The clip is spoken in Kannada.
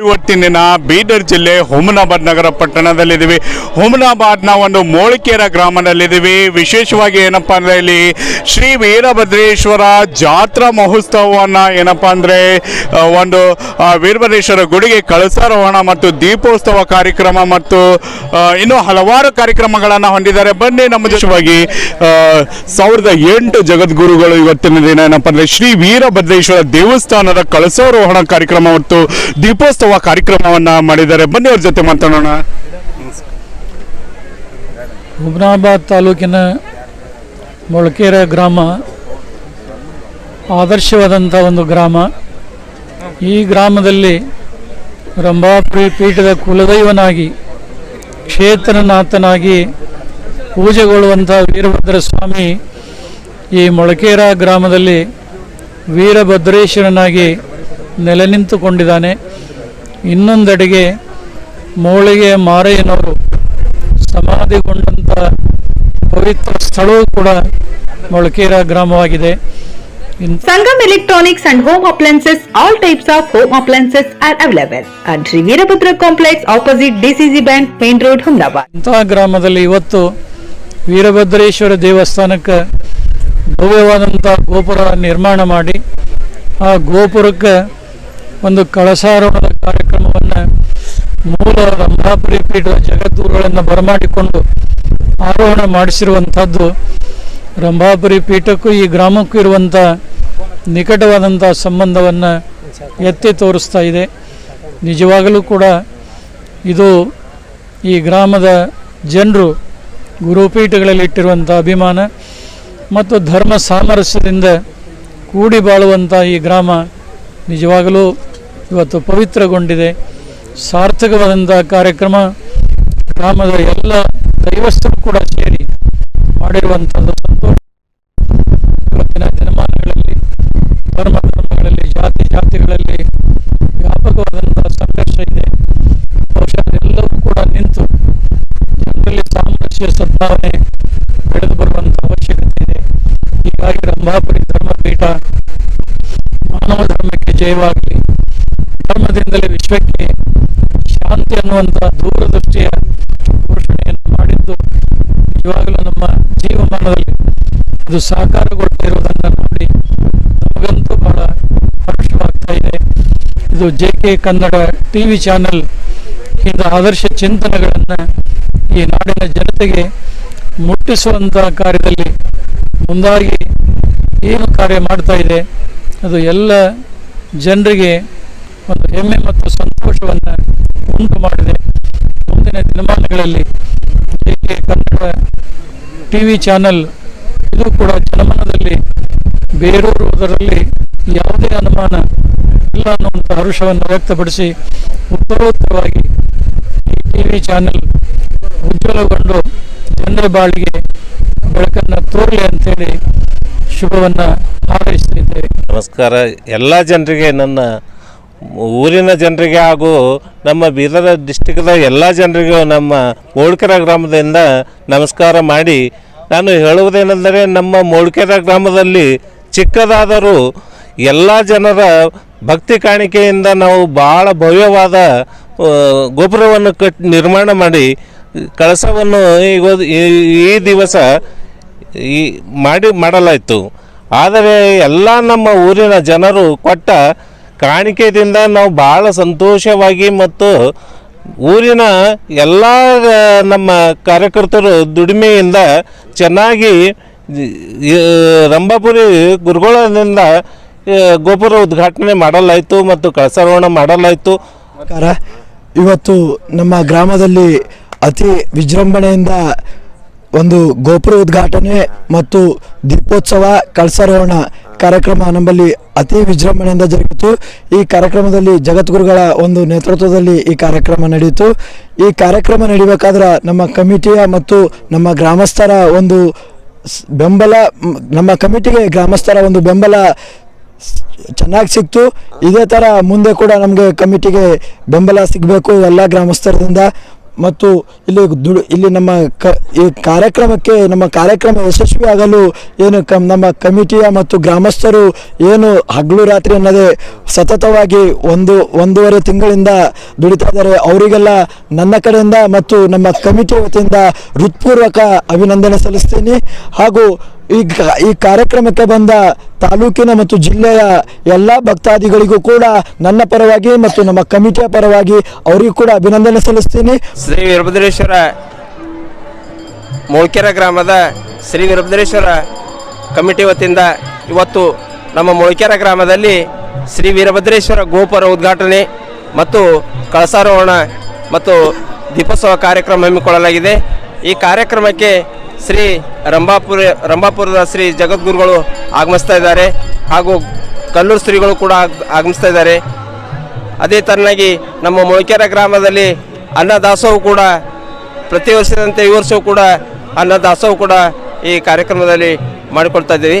ಇವತ್ತಿನ ಬೀದರ್ ಜಿಲ್ಲೆ ಹುಮನಾಬಾದ್ ನಗರ ಪಟ್ಟಣದಲ್ಲಿದ್ದೀವಿ. ಹುಮನಾಬಾದ್ನ ಒಂದು ಮೋಳಿಕೇರ ಗ್ರಾಮದಲ್ಲಿದ್ದೀವಿ. ವಿಶೇಷವಾಗಿ ಏನಪ್ಪ ಅಂದರೆ ಇಲ್ಲಿ ಶ್ರೀ ವೀರಭದ್ರೇಶ್ವರ ಜಾತ್ರಾ ಮಹೋತ್ಸವವನ್ನು ಏನಪ್ಪ ಅಂದರೆ ಒಂದು ವೀರಭದ್ರೇಶ್ವರ ಗುಡಿಗೆ ಕಳಸಾರೋಹಣ ಮತ್ತು ದೀಪೋತ್ಸವ ಕಾರ್ಯಕ್ರಮ ಮತ್ತು ಇನ್ನೂ ಹಲವಾರು ಕಾರ್ಯಕ್ರಮಗಳನ್ನು ಹೊಂದಿದ್ದಾರೆ. ಬನ್ನಿ ನಮ್ಮ ದೇಶವಾಗಿ ಸಾವಿರದ ಎಂಟು ಜಗದ್ಗುರುಗಳು ಇವತ್ತಿನ ದಿನ ಏನಪ್ಪ ಅಂದರೆ ಶ್ರೀ ವೀರಭದ್ರೇಶ್ವರ ದೇವಸ್ಥಾನದ ಕಳಸಾರೋಹಣ ಕಾರ್ಯಕ್ರಮ ಮತ್ತು ದೀಪೋತ್ಸವ ಕಾರ್ಯಕ್ರಮವನ್ನ ಮಾಡಿದ್ದಾರೆ. ಬನ್ನಿ ಅವ್ರ ಜೊತೆ ಮಾತಾಡೋಣ. ಹುಮ್ನಾಬಾದ್ ತಾಲೂಕಿನ ಮೊಳಕೆರೆ ಗ್ರಾಮ ಆದರ್ಶವಾದಂಥ ಒಂದು ಗ್ರಾಮ. ಈ ಗ್ರಾಮದಲ್ಲಿ ರಂಭಾಪುರಿ ಪೀಠದ ಕುಲದೈವನಾಗಿ, ಕ್ಷೇತ್ರನಾಥನಾಗಿ ಪೂಜೆಗೊಳ್ಳುವಂಥ ವೀರಭದ್ರ ಸ್ವಾಮಿ ಈ ಮೊಳಕೇರ ಗ್ರಾಮದಲ್ಲಿ ವೀರಭದ್ರೇಶ್ವರನಾಗಿ ನೆಲೆ ನಿಂತುಕೊಂಡಿದ್ದಾನೆ. ಇನ್ನೊಂದೆಡೆಗೆ ಮೋಳಿಗೆ ಮಾರಯ್ಯನವರು ಸಮಾಧಿಗೊಂಡಂಥ ಪವಿತ್ರ ಸ್ಥಳವೂ ಕೂಡ Molakera ಗ್ರಾಮವಾಗಿದೆ Sangam Electronics and Home Appliances, all types of home appliances are available at Sri Veerabhadra Complex opposite DCC Bank, Main Road, Humdabad. ಇಂತಹ ಗ್ರಾಮದಲ್ಲಿ ಇವತ್ತು ವೀರಭದ್ರೇಶ್ವರ ದೇವಸ್ಥಾನಕ್ಕೆ ಭವ್ಯವಾದಂಥ ಗೋಪುರ ನಿರ್ಮಾಣ ಮಾಡಿ ಆ ಗೋಪುರಕ್ಕೆ ಒಂದು ಕಳಸಾರೋಹಣದ ಕಾರ್ಯಕ್ರಮವನ್ನು ಮೂಲ ರಂಭಾಪುರಿ ಪೀಠದ ಜಗದ್ಗುರುಗಳನ್ನು ಬರಮಾಡಿಕೊಂಡು ಆರೋಹಣ ಮಾಡಿಸಿರುವಂಥದ್ದು ರಂಭಾಪುರಿ ಪೀಠಕ್ಕೂ ಈ ಗ್ರಾಮಕ್ಕೂ ಇರುವಂಥ ನಿಕಟವಾದಂಥ ಸಂಬಂಧವನ್ನು ಎತ್ತಿ ತೋರಿಸ್ತಾ ಇದೆ. ನಿಜವಾಗಲೂ ಕೂಡ ಇದು ಈ ಗ್ರಾಮದ ಜನರು ಗುರುಪೀಠಗಳಲ್ಲಿ ಇಟ್ಟಿರುವಂಥ ಅಭಿಮಾನ ಮತ್ತು ಧರ್ಮ ಸಾಮರಸ್ಯದಿಂದ ಕೂಡಿ ಬಾಳುವಂಥ ಈ ಗ್ರಾಮ ನಿಜವಾಗಲೂ ಇವತ್ತು ಪವಿತ್ರಗೊಂಡಿದೆ. ಸಾರ್ಥಕವಾದಂಥ ಕಾರ್ಯಕ್ರಮ. ಗ್ರಾಮದ ಎಲ್ಲ ದೈವಸ್ಥರು ಕೂಡ ಸೇರಿ ಮಾಡಿರುವಂಥದ್ದು ಸಂತೋಷ. ಇವತ್ತಿನ ದಿನಮಾನಗಳಲ್ಲಿ ಧರ್ಮ ಧರ್ಮಗಳಲ್ಲಿ ಜಾತಿ ಜಾತಿಗಳಲ್ಲಿ ವ್ಯಾಪಕವಾದಂಥ ಸಂಘರ್ಷ ಇದೆ. ಬಹುಶಃ ಎಲ್ಲವೂ ಕೂಡ ನಿಂತು ಜನರಲ್ಲಿ ಸಾಮರಸ್ಯ ಸದ್ಭಾವನೆ ಬೆಳೆದು ಬರುವಂಥ ಅವಶ್ಯಕತೆ ಇದೆ. ಹೀಗಾಗಿ ರಂಭಾಪುರಿ ಧರ್ಮಪೀಠ ಮಾನವ ಧರ್ಮಕ್ಕೆ ಜಯವಾಗಲಿ. ಧರ್ಮದಿಂದಲೇ ವಿಶ್ವಕ್ಕೆ ಶಾಂತಿ ಅನ್ನುವಂತಹ ದೂರದೃಷ್ಟಿಯ ಘೋಷಣೆಯನ್ನು ಮಾಡಿದ್ದು ಇವಾಗಲೂ ನಮ್ಮ ಜೀವಮಾನದಲ್ಲಿ ಅದು ಸಾಕಾರಗೊಳ್ತಾ ನೋಡಿ ನಮಗಂತೂ ಬಹಳ ಹರ್ಷವಾಗ್ತಾ ಇದೆ. ಇದು J K Kannada T V channel ಇಂಥ ಆದರ್ಶ ಚಿಂತನೆಗಳನ್ನು ಈ ನಾಡಿನ ಜನತೆಗೆ ಮುಟ್ಟಿಸುವಂತಹ ಕಾರ್ಯದಲ್ಲಿ ಮುಂದಾಗಿ ಏನು ಕಾರ್ಯ ಮಾಡ್ತಾ ಇದೆ, ಅದು ಎಲ್ಲ ಜನರಿಗೆ ಒಂದು ಹೆಮ್ಮೆ ಮತ್ತು ಸಂತೋಷವನ್ನು ಉಂಟು ಮಾಡಿದೆ. ಮುಂದಿನ ದಿನಮಾನಗಳಲ್ಲಿ ಕನ್ನಡ ಟಿ ವಿ ಚಾನಲ್, ಇದು ಕೂಡ ಜನಮಾನದಲ್ಲಿ ಬೇರೂರುವುದರಲ್ಲಿ ಯಾವುದೇ ಅನುಮಾನ ಇಲ್ಲ ಅನ್ನುವಂಥ ಹರುಷವನ್ನು ವ್ಯಕ್ತಪಡಿಸಿ ಉತ್ತರೋತ್ತರವಾಗಿ ಈ ಟಿ ವಿ ಚಾನೆಲ್ ಉಜ್ವಲಗೊಂಡು ಜನರ ಬಾಳಿಗೆ ಬೆಳಕನ್ನು ತೋರಲಿ ಅಂತೇಳಿ ಶುಭವನ್ನು ಹಾರೈಸ್ತಿದ್ದೇವೆ. ನಮಸ್ಕಾರ. ಎಲ್ಲ ಜನರಿಗೆ ನನ್ನ ಊರಿನ ಜನರಿಗೆ ಹಾಗೂ ನಮ್ಮ ಬೀದರ ಡಿಸ್ಟಿಕ್ದ ಎಲ್ಲ ಜನರಿಗೂ ನಮ್ಮ ಮೋಳ್ಕೆರ ಗ್ರಾಮದಿಂದ ನಮಸ್ಕಾರ ಮಾಡಿ, ನಾನು ಹೇಳುವುದೇನೆಂದರೆ ನಮ್ಮ ಮೋಳ್ಕೆರ ಗ್ರಾಮದಲ್ಲಿ ಚಿಕ್ಕದಾದರೂ ಎಲ್ಲ ಜನರ ಭಕ್ತಿ ಕಾಣಿಕೆಯಿಂದ ನಾವು ಭಾಳ ಭವ್ಯವಾದ ಗೊಬ್ಬರವನ್ನು ಕಟ್, ನಿರ್ಮಾಣ ಮಾಡಿ, ಕಳಸವನ್ನು ಈಗ ಈ ದಿವಸ ಈ ಮಾಡಿ, ಮಾಡಲಾಯಿತು. ಆದರೆ ಎಲ್ಲ ನಮ್ಮ ಊರಿನ ಜನರು ಕೊಟ್ಟ ಕಾಣಿಕೆದಿಂದ ನಾವು ಭಾಳ ಸಂತೋಷವಾಗಿ ಮತ್ತು ಊರಿನ ಎಲ್ಲ ನಮ್ಮ ಕಾರ್ಯಕರ್ತರು ದುಡಿಮೆಯಿಂದ ಚೆನ್ನಾಗಿ ರಂಭಾಪುರಿ ಗುರುಗಳಿಂದ ಗೋಪುರ ಉದ್ಘಾಟನೆ ಮಾಡಲಾಯಿತು ಮತ್ತು ಕಳಸಾರೋಹಣ ಮಾಡಲಾಯಿತು. ಇವತ್ತು ನಮ್ಮ ಗ್ರಾಮದಲ್ಲಿ ಅತಿ ವಿಜೃಂಭಣೆಯಿಂದ ಒಂದು ಗೋಪುರ ಉದ್ಘಾಟನೆ ಮತ್ತು ದೀಪೋತ್ಸವ ಕಳಸಾರೋಹಣ ಕಾರ್ಯಕ್ರಮ ನಮ್ಮಲ್ಲಿ ಅತಿ ವಿಜೃಂಭಣೆಯಿಂದ ಜರುಗಿತು. ಈ ಕಾರ್ಯಕ್ರಮದಲ್ಲಿ ಜಗದ್ಗುರುಗಳ ಒಂದು ನೇತೃತ್ವದಲ್ಲಿ ಈ ಕಾರ್ಯಕ್ರಮ ನಡೆಯಿತು. ಈ ಕಾರ್ಯಕ್ರಮ ನಡಿಬೇಕಾದ್ರೆ ನಮ್ಮ ಕಮಿಟಿಯ ಮತ್ತು ನಮ್ಮ ಗ್ರಾಮಸ್ಥರ ಒಂದು ಬೆಂಬಲ, ನಮ್ಮ ಕಮಿಟಿಗೆ ಗ್ರಾಮಸ್ಥರ ಒಂದು ಬೆಂಬಲ ಚೆನ್ನಾಗಿ ಸಿಕ್ತು. ಇದೇ ಥರ ಮುಂದೆ ಕೂಡ ನಮಗೆ ಕಮಿಟಿಗೆ ಬೆಂಬಲ ಸಿಗಬೇಕು ಎಲ್ಲ ಗ್ರಾಮಸ್ಥರದಿಂದ ಮತ್ತು ಇಲ್ಲಿ ದುಡು, ಇಲ್ಲಿ ನಮ್ಮ ಕ, ಈ ಕಾರ್ಯಕ್ರಮಕ್ಕೆ, ನಮ್ಮ ಕಾರ್ಯಕ್ರಮ ಯಶಸ್ವಿ ಆಗಲು ಏನು ಕಮ್, ನಮ್ಮ ಕಮಿಟಿಯ ಮತ್ತು ಗ್ರಾಮಸ್ಥರು ಏನು ಹಗಲು ರಾತ್ರಿ ಅನ್ನದೇ ಸತತವಾಗಿ ಒಂದು, ಒಂದೂವರೆ ತಿಂಗಳಿಂದ ದುಡಿತಾ ಇದ್ದಾರೆ. ಅವರಿಗೆಲ್ಲ ನನ್ನ ಕಡೆಯಿಂದ ಮತ್ತು ನಮ್ಮ ಕಮಿಟಿ ವತಿಯಿಂದ ಹೃತ್ಪೂರ್ವಕ ಅಭಿನಂದನೆ ಸಲ್ಲಿಸ್ತೀನಿ. ಹಾಗೂ ಈ ಈ ಕಾರ್ಯಕ್ರಮಕ್ಕೆ ಬಂದ ತಾಲೂಕಿನ ಮತ್ತು ಜಿಲ್ಲೆಯ ಎಲ್ಲ ಭಕ್ತಾದಿಗಳಿಗೂ ಕೂಡ ನನ್ನ ಪರವಾಗಿ ಮತ್ತು ನಮ್ಮ ಕಮಿಟಿಯ ಪರವಾಗಿ ಅವರಿಗೂ ಕೂಡ ಅಭಿನಂದನೆ ಸಲ್ಲಿಸ್ತೀನಿ. ಶ್ರೀ ವೀರಭದ್ರೇಶ್ವರ ಮೂಳ್ಕೆರೆ ಗ್ರಾಮದ ಶ್ರೀ ವೀರಭದ್ರೇಶ್ವರ ಕಮಿಟಿ ವತಿಯಿಂದ ಇವತ್ತು ನಮ್ಮ ಮೂಳ್ಕೆರೆ ಗ್ರಾಮದಲ್ಲಿ ಶ್ರೀ ವೀರಭದ್ರೇಶ್ವರ ಗೋಪುರ ಉದ್ಘಾಟನೆ ಮತ್ತು ಕಳಸಾರೋಹಣ ಮತ್ತು ದೀಪೋತ್ಸವ ಕಾರ್ಯಕ್ರಮ ಹಮ್ಮಿಕೊಳ್ಳಲಾಗಿದೆ. ಈ ಕಾರ್ಯಕ್ರಮಕ್ಕೆ ಶ್ರೀ ರಂಭಾಪುರ, ರಂಭಾಪುರದ ಶ್ರೀ ಜಗದ್ಗುರುಗಳು ಆಗಮಿಸ್ತಾ ಇದ್ದಾರೆ ಹಾಗೂ ಕಲ್ಲೂರು ಶ್ರೀಗಳು ಕೂಡ ಆಗ್- ಆಗಮಿಸ್ತಾ ಇದ್ದಾರೆ. ಅದೇ ತರನಾಗಿ ನಮ್ಮ ಮೊಳಕೆರೆ ಗ್ರಾಮದಲ್ಲಿ ಅನ್ನದಾಸೋಹ ಕೂಡ ಪ್ರತಿ ವರ್ಷದಂತೆ ಈ ವರ್ಷವೂ ಕೂಡ ಅನ್ನದಾಸೋಹ ಕೂಡ ಈ ಕಾರ್ಯಕ್ರಮದಲ್ಲಿ ಮಾಡಿಕೊಳ್ತಾ ಇದ್ದೀವಿ.